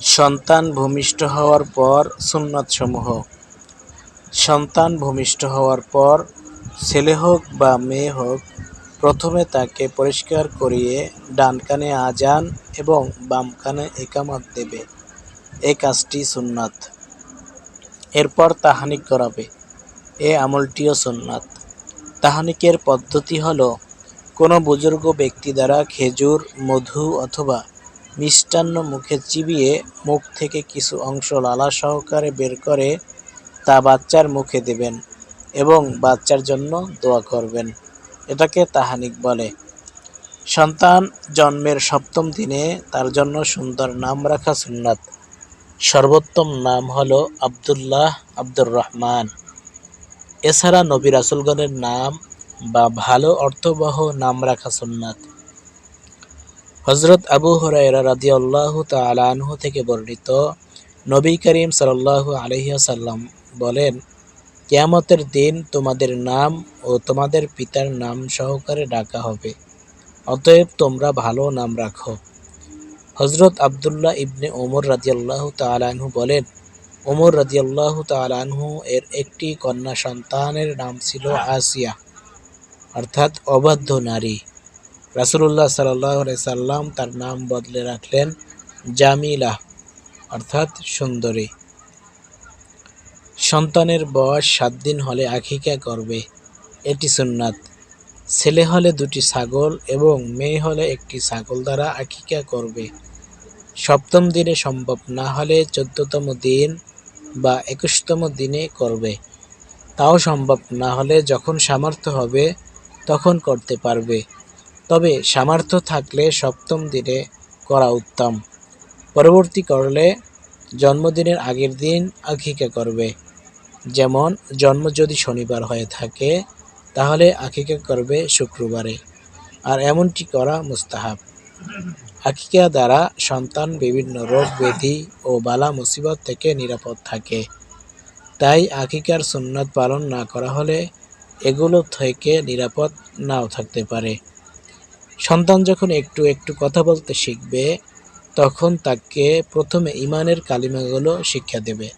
সন্তান ভূমিষ্ঠ হওয়ার পর সুন্নতসমূহ। সন্তান ভূমিষ্ঠ হওয়ার পর ছেলে হোক বা মেয়ে হোক, প্রথমে তাকে পরিষ্কার করিয়ে ডান কানে আজান এবং বাম কানে একামত দেবে। এ কাজটি সুন্নাত। এরপর তাহানিক করাবে। এ আমলটিও সুন্নাত। তাহানিকের পদ্ধতি হলো, কোনো বুজুর্গ ব্যক্তি দ্বারা খেজুর, মধু অথবা মিষ্টান্ন মুখে চিবিয়ে মুখ থেকে কিছু অংশ লালা সহকারে বের করে তা বাচ্চার মুখে দেবেন এবং বাচ্চার জন্য দোয়া করবেন। এটাকে তাহানিক বলে। সন্তান জন্মের সপ্তম দিনে তার জন্য সুন্দর নাম রাখা সুন্নাত। সর্বোত্তম নাম হলো আবদুল্লাহ আব্দুর রহমান। এছাড়া নবী রাসুলগণের নাম বা ভালো অর্থবহ নাম রাখা সুন্নাত। হজরত আবু হরাইরা রাদিয়াল্লাহু তাআলা আনহু থেকে বর্ণিত নবী করিম সাল্লাল্লাহু আলাইহি ওয়াসাল্লাম বলেন, কেয়ামতের দিন তোমাদের নাম ও তোমাদের পিতার নাম সহকারে ডাকা হবে। অতএব তোমরা ভালো নাম রাখো। হজরত আবদুল্লাহ ইবনে ওমর রাদিয়াল্লাহু তাআলা আনহু বলেন, ওমর রাদিয়াল্লাহু তাআলা আনহু এর একটি কন্যা সন্তানের নাম ছিল আসিয়া, অর্থাৎ অবাধ্য নারী। রাসুলুল্লাহ সাল্লাহ সাল্লাম তার নাম বদলে রাখলেন জামিলা, অর্থাৎ সুন্দরী। সন্তানের বয়স সাত দিন হলে আখিকা করবে। এটি সুন্নাত। ছেলে হলে দুটি ছাগল এবং মেয়ে হলে একটি ছাগল দ্বারা আখিকা করবে। সপ্তম দিনে সম্ভব না হলে চোদ্দতম দিন বা একুশতম দিনে করবে। তাও সম্ভব না হলে যখন সামর্থ্য হবে তখন করতে পারবে। তবে সামর্থ্য থাকলে সপ্তম দিনে করা উত্তম। পরবর্তী করলে জন্মদিনের আগের দিন আখিকা করবে। যেমন, জন্ম যদি শনিবার হয়ে থাকে, তাহলে আকিকা করবে শুক্রবারে। আর এমনটি করা মুস্তাহাব। আকিকা দ্বারা সন্তান বিভিন্ন রোগ ব্যাধি ও বালা মুসিবত থেকে নিরাপদ থাকে। তাই আকিকার সুন্নাত পালন না করা হলে এগুলো থেকে নিরাপদ নাও থাকতে পারে। সন্তান যখন একটু একটু কথা বলতে শিখবে, তখন তাকে প্রথমে ইমানের কালিমাগুলো শিক্ষা দেবে।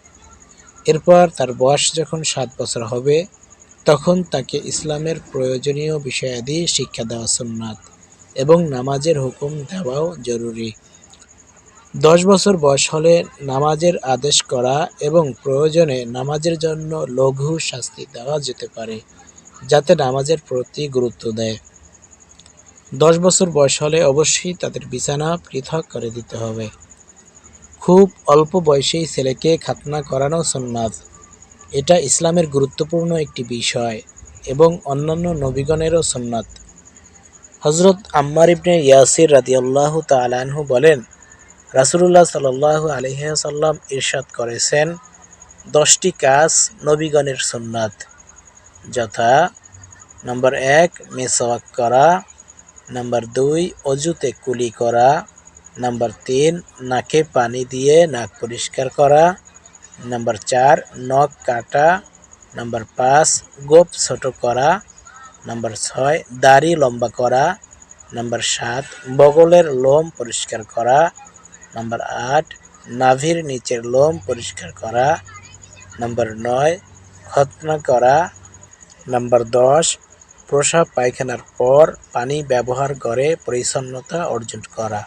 এরপর তার বয়স যখন সাত বছর হবে, তখন তাকে ইসলামের প্রয়োজনীয় বিষয়াদি শিক্ষা দেওয়া সুন্নাত এবং নামাজের হুকুম দেওয়াও জরুরি। দশ বছর বয়স হলে নামাজের আদেশ করা এবং প্রয়োজনে নামাজের জন্য লঘু শাস্তি দেওয়া যেতে পারে, যাতে নামাজের প্রতি গুরুত্ব দেয়। দশ বছর বয়স হলে অবশ্যই তাদের বিছানা পৃথক করে দিতে হবে। খুব অল্প বয়সেই ছেলেকে খাতনা করানো সুন্নাত এটা ইসলামের গুরুত্বপূর্ণ একটি বিষয় এবং অন্যান্য নবীগণেরও সুন্নাত হজরত আম্মার ইবনে ইয়াসির রাদিয়াল্লাহু তালানহু বলেন, রাসুলুল্লাহ সাল্লাহ আলহিহাসাল্লাম ইরশাদ করেছেন, দশটি কাজ নবীগণের সুন্নাত যথা নম্বর এক, মেসওয়াক করা নাম্বার দুই, অজুতে কুলি করা। নাম্বার তিন, নাকে পানি দিয়ে নাক পরিষ্কার করা। নাম্বার চার, নখ কাটা। নাম্বার পাঁচ, গোপ ছোট করা। নাম্বার ছয়, দাড়ি লম্বা করা। নাম্বার সাত, বগলের লোম পরিষ্কার করা। নাম্বার আট, নাভির নিচের লোম পরিষ্কার করা। নাম্বার নয়, খতনা করা। নাম্বার দশ প্রসাব পায়খানার পর পানি ব্যবহার করে পরিচ্ছন্নতা অর্জন করা।